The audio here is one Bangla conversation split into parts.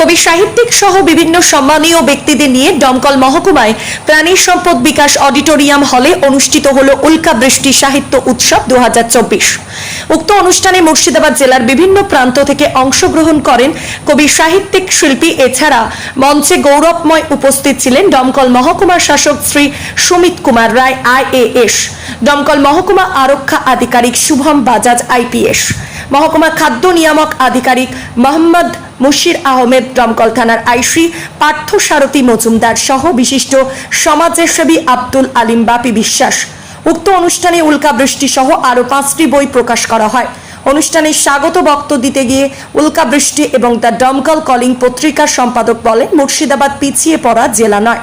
কবি সাহিত্যিক সহ বিভিন্ন সম্মানীয় ব্যক্তিদের নিয়ে দমকল মহকুমায় প্রাণী সম্পদ বিকাশ অডিটোরিয়াম হলে অনুষ্ঠিত হল উল্কা বৃষ্টি সাহিত্য উৎসব দুহাজার চব্বিশ। উক্ত অনুষ্ঠানে মুর্শিদাবাদ জেলার বিভিন্ন প্রান্ত থেকে অংশগ্রহণ করেন কবি সাহিত্যিক শিল্পী, এছাড়া মঞ্চে গৌরবময় উপস্থিত ছিলেন দমকল মহকুমার শাসক শ্রী সুমিত কুমার রায় আইএএস দমকল মহকুমা আরক্ষা আধিকারিক শুভম বাজাজ আইপিএস মহকুমা খাদ্য নিয়ামক আধিকারিক মোহাম্মদ মুশির আহমেদ দমকল থানার আইসি পার্থ সারথী মজুমদার সহ বিশিষ্ট সমাজসেবী আব্দুল আলিম বাপি বিশ্বাস। উক্ত অনুষ্ঠানে উল্কাবৃষ্টি সহ আরও পাঁচটি বই প্রকাশ করা হয়। অনুষ্ঠানে স্বাগত বক্ত দিতে গিয়ে উল্কাবৃষ্টি এবং দ্য ডমকল কলিং পত্রিকার সম্পাদক বলেন, মুর্শিদাবাদ পিছিয়ে পড়া জেলা নয়।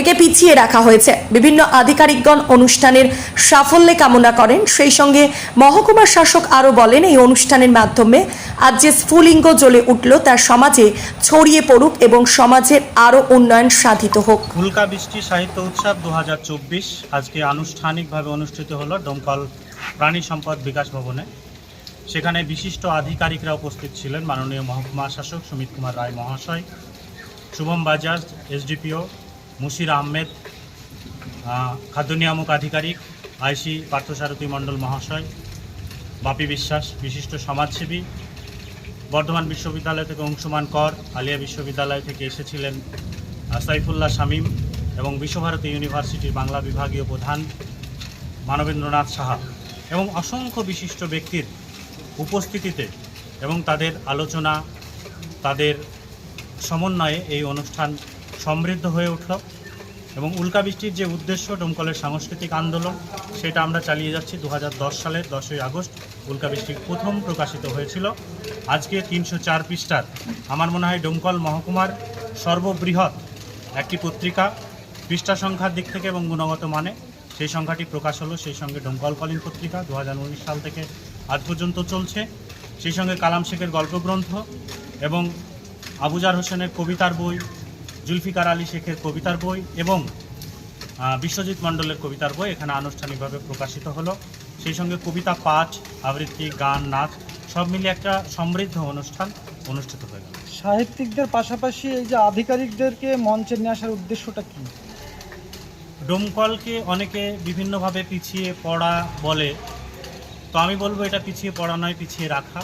একে পিছিয়ে রাখা হয়েছে। বিভিন্ন আধিকারিকগণ অনুষ্ঠানের সাফল্যে কামনা করেন। সেই সঙ্গে মহকুমার শাসক আরও বলেন, এই অনুষ্ঠানের মাধ্যমে আজ যে স্ফুলিঙ্গ জ্বলে উঠল তার সমাজে ছড়িয়ে পড়ুক এবং সমাজের আরও উন্নয়ন সাধিত হোক। উল্কা বৃষ্টি সাহিত্য উৎসব দুহাজার চব্বিশ আজকে আনুষ্ঠানিকভাবে অনুষ্ঠিত হলো ডোমকল প্রাণী সম্পদ বিকাশ ভবনে। সেখানে বিশিষ্ট আধিকারিকরা উপস্থিত ছিলেন মাননীয় মহকুমা শাসক সুমিত কুমার রায় মহাশয়, শুভম বাজাজ, এসডিপিও মুশির আহমেদ খাদ্য নিয়ামক আধিকারিক, আইসি পার্থসারথী মণ্ডল মহাশয়, বাপি বিশ্বাস, বিশিষ্ট সমাজসেবী, বর্ধমান বিশ্ববিদ্যালয় থেকে অংশুমান কর, আলিয়া বিশ্ববিদ্যালয় থেকে এসেছিলেন সাইফুল্লাহ শামীম এবং বিশ্বভারতী ইউনিভার্সিটির বাংলা বিভাগীয় প্রধান মানবেন্দ্রনাথ সাহা এবং অসংখ্য বিশিষ্ট ব্যক্তির উপস্থিতিতে এবং তাদের আলোচনা, তাদের সমন্বয়ে এই অনুষ্ঠান সমৃদ্ধ হয়ে উঠল এবং উল্কা বৃষ্টির যে উদ্দেশ্য ডোমকলের সাংস্কৃতিক আন্দোলন, সেটা আমরা চালিয়ে যাচ্ছি দু হাজার দশ সালের দশই আগস্ট, উল্কা বৃষ্টি প্রথম প্রকাশিত হয়েছিল। আজকে তিনশো চার পৃষ্ঠার। আমার মনে হয় ডোমকল মহকুমার সর্ববৃহৎ একটি পত্রিকা, পৃষ্ঠা সংখ্যার দিক থেকে এবং গুণগত মানে। সেই সংখ্যাটি প্রকাশ হলো সেই সঙ্গে ডোমকল কলিং পত্রিকা দু হাজার উনিশ সাল থেকে আজ পর্যন্ত চলছে। সেই সঙ্গে কালাম শেখের গল্পগ্রন্থ এবং আবুজার হোসেনের কবিতার বই জুলফিকার আলী শেখের কবিতার বই এবং বিশ্বজিৎ মণ্ডলের কবিতার বই এখানে আনুষ্ঠানিকভাবে প্রকাশিত হলো। সেই সঙ্গে কবিতা পাঠ আবৃত্তি গান নাচ সব মিলিয়ে একটা সমৃদ্ধ অনুষ্ঠান অনুষ্ঠিত হয়ে গেল। সাহিত্যিকদের পাশাপাশি এই যে আধিকারিকদেরকে মঞ্চে নিয়ে আসার উদ্দেশ্যটা কী? ডোমকলকে অনেকে বিভিন্নভাবে পিছিয়ে পড়া বলে তো আমি বলব এটা পিছিয়ে পড়া নয় পিছিয়ে রাখা।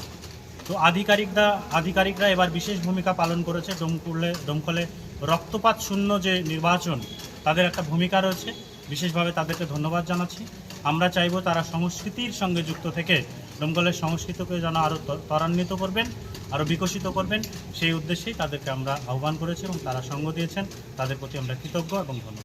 তো আধিকারিকরা আধিকারিকরা এবার বিশেষ ভূমিকা পালন করেছে ডোমকুলে ডোমকলে রক্তপাত শূন্য যে নির্বাচন, তাদের একটা ভূমিকা রয়েছে। বিশেষভাবে তাদেরকে ধন্যবাদ জানাচ্ছি। আমরা চাইব তারা সংস্কৃতির সঙ্গে যুক্ত থেকে ডোমকলের সংস্কৃতিকে যেন আরও ত্বরান্বিত করবেন আরও বিকশিত করবেন। সেই উদ্দেশ্যেই তাদেরকে আমরা আহ্বান করেছি এবং তারা সঙ্গ দিয়েছেন। তাদের প্রতি আমরা কৃতজ্ঞ এবং ধন্যবাদ।